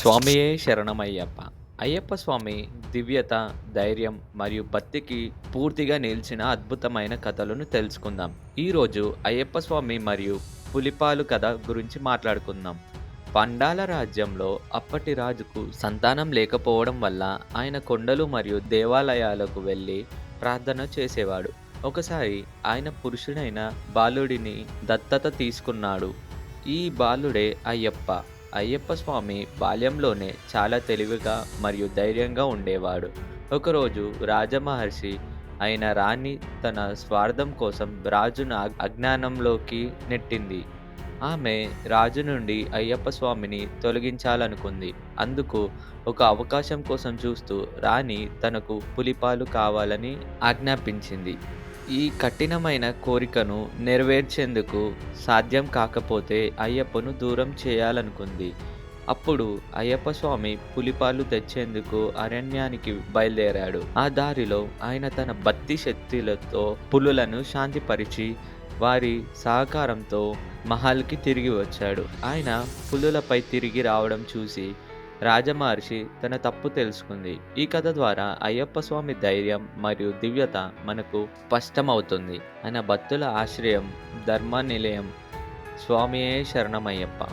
స్వామియే శరణమయ్యప్ప. అయ్యప్ప స్వామి దివ్యత ధైర్యం మరియు భక్తికి పూర్తిగా నిలిచిన అద్భుతమైన కథలను తెలుసుకుందాం. ఈరోజు అయ్యప్ప స్వామి మరియు పులిపాలు కథ గురించి మాట్లాడుకుందాం. పండాల రాజ్యంలో అప్పటి రాజుకు సంతానం లేకపోవడం వల్ల ఆయన కొండలు మరియు దేవాలయాలకు వెళ్ళి ప్రార్థన చేసేవాడు. ఒకసారి ఆయన పురుషుడైన బాలుడిని దత్తత తీసుకున్నాడు. ఈ బాలుడే అయ్యప్ప. అయ్యప్ప స్వామి బాల్యంలోనే చాలా తెలివిగా మరియు ధైర్యంగా ఉండేవాడు. ఒకరోజు రాజమహర్షి అయిన రాణి తన స్వార్థం కోసం రాజును అజ్ఞానంలోకి నెట్టింది. ఆమె రాజు నుండి అయ్యప్ప స్వామిని తొలగించాలనుకుంది. అందుకు ఒక అవకాశం కోసం చూస్తూ రాణి తనకు పులిపాలు కావాలని ఆజ్ఞాపించింది. ఈ కఠినమైన కోరికను నెరవేర్చేందుకు సాధ్యం కాకపోతే అయ్యప్పను దూరం చేయాలనుకుంది. అప్పుడు అయ్యప్ప స్వామి పులిపాలు తెచ్చేందుకు అరణ్యానికి బయలుదేరాడు. ఆ దారిలో ఆయన తన భక్తి శక్తులతో పులులను శాంతిపరిచి వారి సహకారంతో మహల్కి తిరిగి వచ్చాడు. ఆయన పులులపై తిరిగి రావడం చూసి రాజమహర్షి తన తప్పు తెలుసుకుంది. ఈ కథ ద్వారా అయ్యప్ప స్వామి ధైర్యం మరియు దివ్యత మనకు స్పష్టమవుతుంది. ఆయన భక్తుల ఆశ్రయం ధర్మ నిలయం స్వామియే శరణమయ్యప్ప.